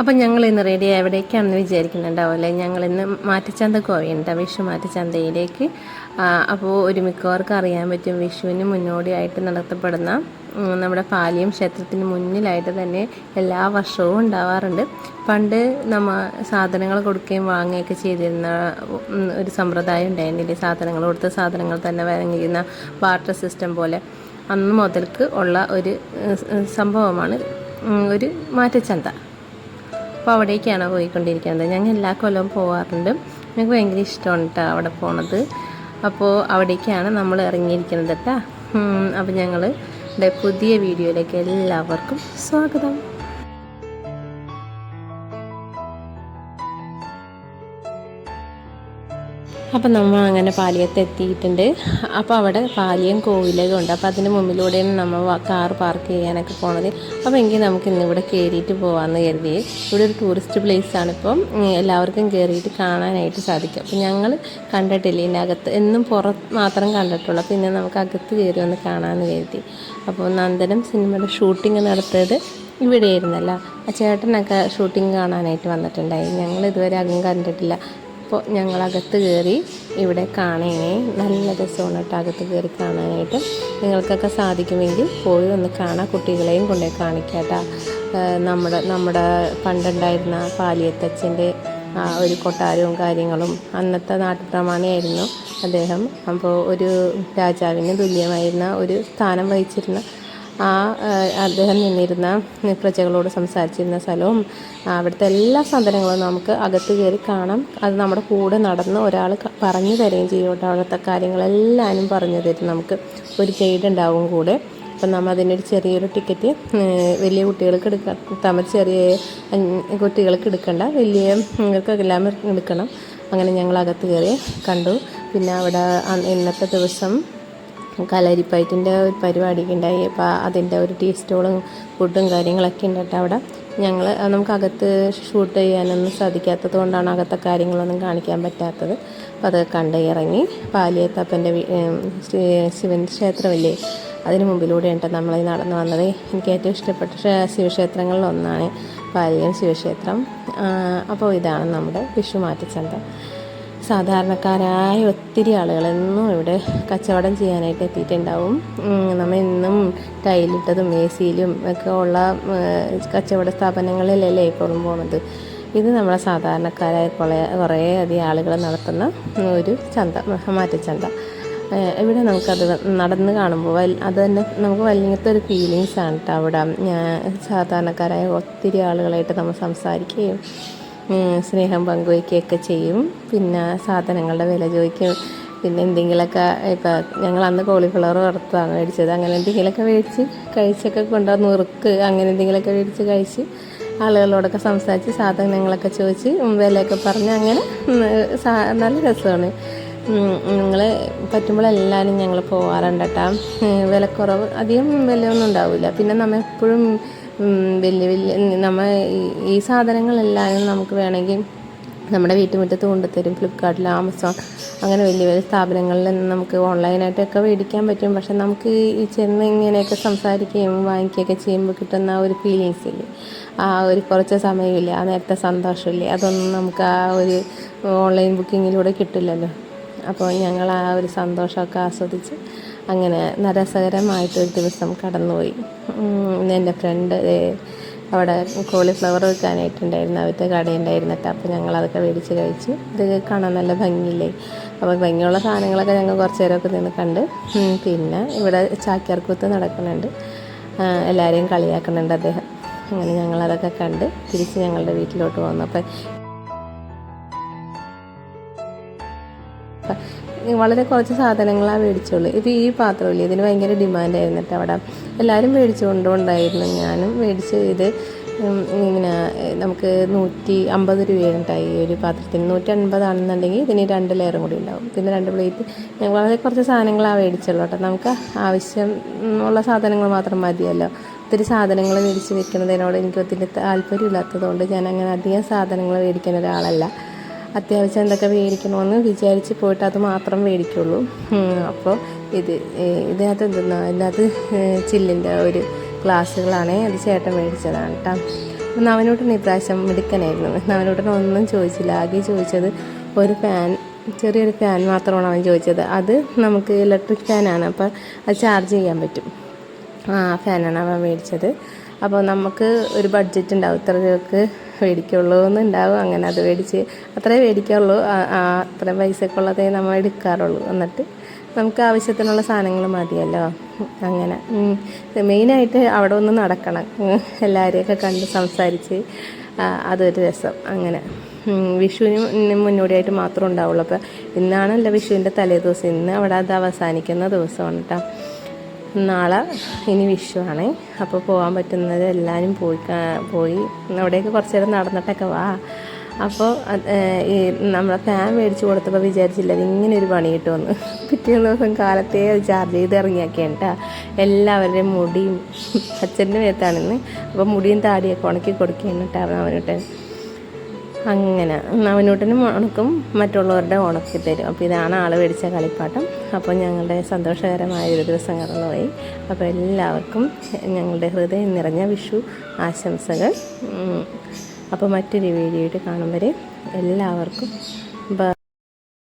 അപ്പം ഞങ്ങൾ ഇന്ന് റെഡി എവിടേക്കാണെന്ന് വിചാരിക്കുന്നുണ്ടാവില്ലേ ഞങ്ങൾ ഇന്ന് മാറ്റിച്ചന്തക്ക് കോവിയുണ്ട് വിഷു മാറ്റിച്ചന്തയിലേക്ക് അപ്പോൾ ഒരു മിക്കവാർക്കും അറിയാൻ പറ്റും വിഷുവിന് മുന്നോടിയായിട്ട് നടത്തപ്പെടുന്ന നമ്മുടെ പാലിയം ക്ഷേത്രത്തിന് മുന്നിലായിട്ട് തന്നെ എല്ലാ വർഷവും ഉണ്ടാവാറുണ്ട്. പണ്ട് നമ്മ സാധനങ്ങൾ കൊടുക്കുകയും വാങ്ങുകയൊക്കെ ചെയ്തിരുന്ന ഒരു സമ്പ്രദായം ഉണ്ടായിരുന്നില്ലേ? സാധനങ്ങൾ കൊടുത്ത സാധനങ്ങൾ തന്നെ വാങ്ങിയിരുന്ന ബാർട്ടർ സിസ്റ്റം പോലെ. അന്ന് മുതൽക്ക് ഉള്ള ഒരു സംഭവമാണ് ഒരു മാറ്റച്ചന്ത അപ്പോൾ അവിടേക്കാണ് പോയിക്കൊണ്ടിരിക്കുന്നത്. ഞങ്ങൾ എല്ലാ കൊല്ലവും പോകാറുണ്ട് ഞങ്ങൾക്ക് ഭയങ്കര ഇഷ്ടമാണ് കേട്ടോ അവിടെ പോണത്. അപ്പോൾ അവിടേക്കാണ് നമ്മൾ ഇറങ്ങിയിരിക്കുന്നത് കേട്ടോ അപ്പോൾ ഞങ്ങൾ പുതിയ വീഡിയോയിലേക്ക് എല്ലാവർക്കും സ്വാഗതം. അപ്പം നമ്മൾ അങ്ങനെ പാലിയത്ത് എത്തിയിട്ടുണ്ട് അപ്പോൾ അവിടെ പാലിയം കോവിലകം ഉണ്ട് അപ്പോൾ അതിന് മുമ്പിലൂടെയാണ് നമ്മൾ കാർ പാർക്ക് ചെയ്യാനൊക്കെ പോണത്. അപ്പോൾ എങ്കിൽ നമുക്ക് ഇന്ന് ഇവിടെ കയറിയിട്ട് പോകാമെന്ന് കരുതി. ഇവിടെ ഒരു ടൂറിസ്റ്റ് പ്ലേസ് ആണ് ഇപ്പം. എല്ലാവർക്കും കയറിയിട്ട് കാണാനായിട്ട് സാധിക്കും. അപ്പോൾ ഞങ്ങൾ കണ്ടിട്ടില്ല ഇതിന്റെ അകത്ത് എന്നും പുറത്ത് മാത്രം കണ്ടിട്ടുള്ളൂ. അപ്പോൾ ഇന്ന് നമുക്ക് അകത്ത് കയറി ഒന്ന് കാണാമെന്ന് കരുതി. അപ്പോൾ നന്ദനം സിനിമയുടെ ഷൂട്ടിംഗ് നടത്തിയത് ഇവിടെ ആയിരുന്നല്ല ആ ചേട്ടനൊക്കെ ഷൂട്ടിംഗ് കാണാനായിട്ട് വന്നിട്ടുണ്ടായി. ഞങ്ങൾ ഇതുവരെ അകം കണ്ടിട്ടില്ല. അപ്പോൾ ഞങ്ങൾ അകത്ത് കയറി ഇവിടെ കാണണേ. നല്ല രസമാണ് കേട്ടോ അകത്ത് കയറി കാണാനായിട്ട്. നിങ്ങൾക്കൊക്കെ സാധിക്കുമെങ്കിൽ പോയി ഒന്ന് കാണാം. കുട്ടികളെയും കൊണ്ടുപോയി കാണിക്കാട്ടാ കേട്ടോ. നമ്മുടെ നമ്മുടെ പണ്ടുണ്ടായിരുന്ന പാലിയത്തച്ഛന്റെ ഒരു കൊട്ടാരവും കാര്യങ്ങളും അന്നത്തെ നാട്ടുപ്രമാണിയായിരുന്നു അദ്ദേഹം. അപ്പോൾ ഒരു രാജാവിന് തുല്യമായിരുന്ന ഒരു സ്ഥാനം വഹിച്ചിരുന്ന ആ അദ്ദേഹം നിന്നിരുന്ന പ്രജകളോട് സംസാരിച്ചിരുന്ന സ്ഥലവും അവിടുത്തെ എല്ലാ സാധനങ്ങളും നമുക്ക് അകത്ത് കയറി കാണാം. അത് നമ്മുടെ കൂടെ നടന്ന് ഒരാൾ പറഞ്ഞു തരുകയും ചെയ്യും. അവിടുത്തെ കാര്യങ്ങളെല്ലാവരും പറഞ്ഞു തരും നമുക്ക്. ഒരു ഗൈഡ് ഉണ്ടാവും കൂടെ. അപ്പം നമ്മൾ അതിനൊരു ചെറിയൊരു ടിക്കറ്റ് വലിയ കുട്ടികൾക്ക് എടുക്കാം തമ്മിൽ ചെറിയ കുട്ടികൾക്ക് എടുക്കണ്ട. വലിയ എല്ലാം എടുക്കണം. അങ്ങനെ ഞങ്ങൾ അകത്ത് കയറി കണ്ടു. പിന്നെ അവിടെ ഇന്നത്തെ ദിവസം കലരിപ്പയറ്റിന്റെ ഒരു പരിപാടിയൊക്കെ ഉണ്ടായി. അപ്പോൾ അതിന്റെ ഒരു ടീ ഫുഡും കാര്യങ്ങളൊക്കെ ഉണ്ട് കേട്ടോ അവിടെ ഞങ്ങൾ നമുക്ക് അകത്ത് ഷൂട്ട് ചെയ്യാനൊന്നും സാധിക്കാത്തത് കൊണ്ടാണ് അകത്തെ കാര്യങ്ങളൊന്നും കാണിക്കാൻ പറ്റാത്തത്. അപ്പോൾ അത് കണ്ട് ഇറങ്ങി. പാലിയത്തപ്പന്റെ ശിവൻ ക്ഷേത്രമില്ലേ? അതിന് മുമ്പിലൂടെയാണ് നമ്മൾ ഈ നടന്നു വന്നത്. എനിക്ക് ഏറ്റവും ഇഷ്ടപ്പെട്ട ക്ഷേ- ശിവക്ഷേത്രങ്ങളിൽ ഒന്നാണ് പാലിയം ശിവക്ഷേത്രം. അപ്പോൾ ഇതാണ് നമ്മുടെ വിഷുമാറ്റച്ചന്ത. സാധാരണക്കാരായ ഒത്തിരി ആളുകളെന്നും ഇവിടെ കച്ചവടം ചെയ്യാനായിട്ട് എത്തിയിട്ടുണ്ടാവും. നമ്മൾ ഇന്നും ടൈലിട്ടതും എ സിയിലും ഒക്കെ ഉള്ള കച്ചവട സ്ഥാപനങ്ങളിലല്ലേ ഇപ്പോഴും പോകുന്നത് ഇത് നമ്മളെ സാധാരണക്കാരായ കുറേ കുറേ അധികം ആളുകൾ നടത്തുന്ന ഒരു ചന്ത മാറ്റച്ചന്ത. ഇവിടെ നമുക്കത് നടന്ന് കാണുമ്പോൾ അത് തന്നെ നമുക്ക് ഫീലിങ്സ് ആണ് കേട്ടോ അവിടെ. സാധാരണക്കാരായ ഒത്തിരി ആളുകളായിട്ട് നമ്മൾ സംസാരിക്കുകയും സ്നേഹം പങ്കുവയ്ക്കുകയൊക്കെ ചെയ്യും. പിന്നെ സാധനങ്ങളുടെ വില ചോദിക്കും. പിന്നെ എന്തെങ്കിലുമൊക്കെ ഇപ്പോൾ ഞങ്ങൾ അന്ന് കോളിഫ്ലവർ വറുത്താണ് മേടിച്ചത്. അങ്ങനെ എന്തെങ്കിലുമൊക്കെ മേടിച്ച് കഴിച്ചൊക്കെ കൊണ്ടുവന്ന് നുറുക്ക് അങ്ങനെ എന്തെങ്കിലുമൊക്കെ മേടിച്ച് കഴിച്ച് ആളുകളോടൊക്കെ സംസാരിച്ച് സാധനങ്ങളൊക്കെ ചോദിച്ച് വിലയൊക്കെ പറഞ്ഞ് അങ്ങനെ നല്ല രസമാണ്. നിങ്ങൾ പറ്റുമ്പോഴെല്ലാവരും ഞങ്ങൾ പോകാറുണ്ട് കേട്ടോ. വിലക്കുറവ് അധികം വിലയൊന്നും ഉണ്ടാവില്ല. പിന്നെ നമ്മൾ എപ്പോഴും വലിയ വലിയ നമ്മൾ ഈ- സാധനങ്ങളെല്ലാം നമുക്ക് വേണമെങ്കിൽ നമ്മുടെ വീട്ടുമുറ്റത്ത് കൊണ്ടുത്തരും. ഫ്ലിപ്കാർട്ടിൽ ആമസോൺ അങ്ങനെ വലിയ വലിയ സ്ഥാപനങ്ങളിൽ നിന്ന് നമുക്ക് ഓൺലൈനായിട്ടൊക്കെ മേടിക്കാൻ പറ്റും. പക്ഷെ നമുക്ക് ഈ ചെന്ന് ഇങ്ങനെയൊക്കെ സംസാരിക്കുകയും വാങ്ങിക്കുകയൊക്കെ ചെയ്യുമ്പോൾ കിട്ടുന്ന ഒരു ഫീലിങ്സ് ഇല്ലേ? ആ ഒരു കുറച്ച് സമയമില്ലേ? ആ നേരത്തെ സന്തോഷമില്ലേ? അതൊന്നും നമുക്ക് ആ ഒരു ഓൺലൈൻ ബുക്കിങ്ങിലൂടെ കിട്ടില്ലല്ലോ. അപ്പോൾ ഞങ്ങൾ ആ ഒരു സന്തോഷമൊക്കെ ആസ്വദിച്ച് അങ്ങനെ നരസകരമായിട്ടൊരു രസകരമായിട്ടൊരു ദിവസം കടന്നുപോയി. എന്റെ ഫ്രണ്ട് അവിടെ കോളിഫ്ലവർ വെക്കാനായിട്ടുണ്ടായിരുന്നു അവരുടെ കടയുണ്ടായിരുന്നിട്ട് അപ്പോൾ ഞങ്ങൾ അതൊക്കെ മേടിച്ച് കഴിച്ചു. ഇത് കാണാൻ നല്ല ഭംഗിയില്ലേ? അപ്പോൾ ഭംഗിയുള്ള സാധനങ്ങളൊക്കെ ഞങ്ങൾ കുറച്ച് നേരമൊക്കെ നിന്ന് കണ്ട് പിന്നെ ഇവിടെ ചാക്യാർക്കൂത്ത് നടക്കുന്നുണ്ട്. എല്ലാവരെയും കളിയാക്കുന്നുണ്ട് അദ്ദേഹം. അങ്ങനെ ഞങ്ങളതൊക്കെ കണ്ട് തിരിച്ച് ഞങ്ങളുടെ വീട്ടിലോട്ട് പോകുന്നു അപ്പം വളരെ കുറച്ച് സാധനങ്ങളാണ് മേടിച്ചുള്ളൂ. ഇപ്പോൾ ഈ പാത്രമില്ലേ? ഇതിന് ഭയങ്കര ഡിമാൻഡായിരുന്നു കേട്ടോ അവിടെ. എല്ലാവരും മേടിച്ചു കൊണ്ടുണ്ടായിരുന്നു ഞാനും മേടിച്ച് ഇത് ഇങ്ങനെ നമുക്ക് നൂറ്റി അമ്പത് രൂപയുണ്ടായി ഈ ഒരു പാത്രത്തിന്. നൂറ്റി അൻപതാണെന്നുണ്ടെങ്കിൽ ഇതിന് രണ്ട് ലെയറും കൂടി ഉണ്ടാവും. പിന്നെ രണ്ട് പ്ലേറ്റ്. ഞങ്ങൾ വളരെ കുറച്ച് സാധനങ്ങളാണ് മേടിച്ചുള്ളൂ കേട്ടോ. നമുക്ക് ആവശ്യം ഉള്ള സാധനങ്ങൾ മാത്രം മതിയല്ലോ. ഒത്തിരി സാധനങ്ങൾ മേടിച്ച് വെക്കുന്നതിനോട് എനിക്ക് ഒത്തിരി താല്പര്യമില്ലാത്തതുകൊണ്ട് ഞാൻ അങ്ങനെ അധികം സാധനങ്ങൾ മേടിക്കുന്ന ഒരാളല്ല. അത്യാവശ്യം എന്തൊക്കെ മേടിക്കണമെന്ന് വിചാരിച്ച് പോയിട്ട് അത് മാത്രം മേടിക്കുള്ളൂ. അപ്പോൾ ഇത് ഇതിനകത്ത് എന്തെന്നാ ഇതിനകത്ത് ചില്ലിന്റെ ഒരു ഗ്ലാസ്സുകളാണ് അത് ചേട്ടൻ മേടിച്ചതാണ് കേട്ടോ നവനോട്ടൻ ഇപ്രാവശ്യം മിടുക്കനായിരുന്നു. നവനോട്ടൻ ഒന്നും ചോദിച്ചില്ല. ആകെ ചോദിച്ചത് ഒരു ഫാൻ ചെറിയൊരു ഫാൻ മാത്രമാണ് അവൻ ചോദിച്ചത്. അത് നമുക്ക് ഇലക്ട്രിക് ഫാനാണ്. അപ്പോൾ അത് ചാർജ് ചെയ്യാൻ പറ്റും. ആ ഫാനാണ് അവൻ മേടിച്ചത്. അപ്പോൾ നമുക്ക് ഒരു ബഡ്ജറ്റ് ഉണ്ടാവും. ഇത്ര രൂപക്ക് മേടിക്കുള്ളൂ എന്നുണ്ടാവും. അങ്ങനെ അത് മേടിച്ച് അത്രേ മേടിക്കുള്ളൂ അത്ര പൈസക്കുള്ളതേ നമ്മൾ എടുക്കാറുള്ളൂ. എന്നിട്ട് നമുക്ക് ആവശ്യത്തിനുള്ള സാധനങ്ങൾ മതിയല്ലോ. അങ്ങനെ മെയിനായിട്ട് അവിടെ ഒന്ന് നടക്കണം. എല്ലാവരെയൊക്കെ കണ്ട് സംസാരിച്ച് അതൊരു രസം. അങ്ങനെ. വിഷുവിന് മുന്നോടിയായിട്ട് മാത്രം ഉണ്ടാവുള്ളൂ. അപ്പോൾ ഇന്നാണല്ലോ വിഷുവിന്റെ തലേ ദിവസം ഇന്ന് അവിടെ അത് അവസാനിക്കുന്ന ദിവസമാണ് കേട്ടോ നാളെ ഇനി വിഷുവാണ്. അപ്പോൾ പോകാൻ പറ്റുന്നത് എല്ലാവരും പോയി പോയി. അവിടേക്ക് കുറച്ച് നേരം നടന്നിട്ടൊക്കെ വാ. അപ്പോൾ ഈ നമ്മളെ ഫാൻ മേടിച്ച് കൊടുത്തപ്പോൾ വിചാരിച്ചില്ല ഇങ്ങനെ ഒരു പണി കിട്ടുമെന്ന്. പിറ്റേ ദിവസം കാലത്തേ ചാർജ് ചെയ്ത് ഇറങ്ങിയാക്കിയാണ് കേട്ടോ എല്ലാവരുടെയും മുടിയും അച്ഛന്റെ മേത്താണിന്ന് അപ്പോൾ മുടിയും താടിയൊക്കെ ഉണക്കി കൊടുക്കുകയാണ് കേട്ടോ അവനിട്ട് അങ്ങനെ. നവനൂട്ടനും ഉണക്കും മറ്റുള്ളവരുടെ ഉണക്കി തരും. അപ്പോൾ ഇതാണ് ആൾ മേടിച്ച കളിപ്പാട്ടം. അപ്പോൾ ഞങ്ങളുടെ സന്തോഷകരമായ ഒരു ദിവസം കടന്നുപോയി. അപ്പോൾ എല്ലാവർക്കും ഞങ്ങളുടെ ഹൃദയം നിറഞ്ഞ വിഷു ആശംസകൾ. അപ്പോൾ മറ്റൊരു വീഡിയോയിട്ട് കാണും വരെ എല്ലാവർക്കും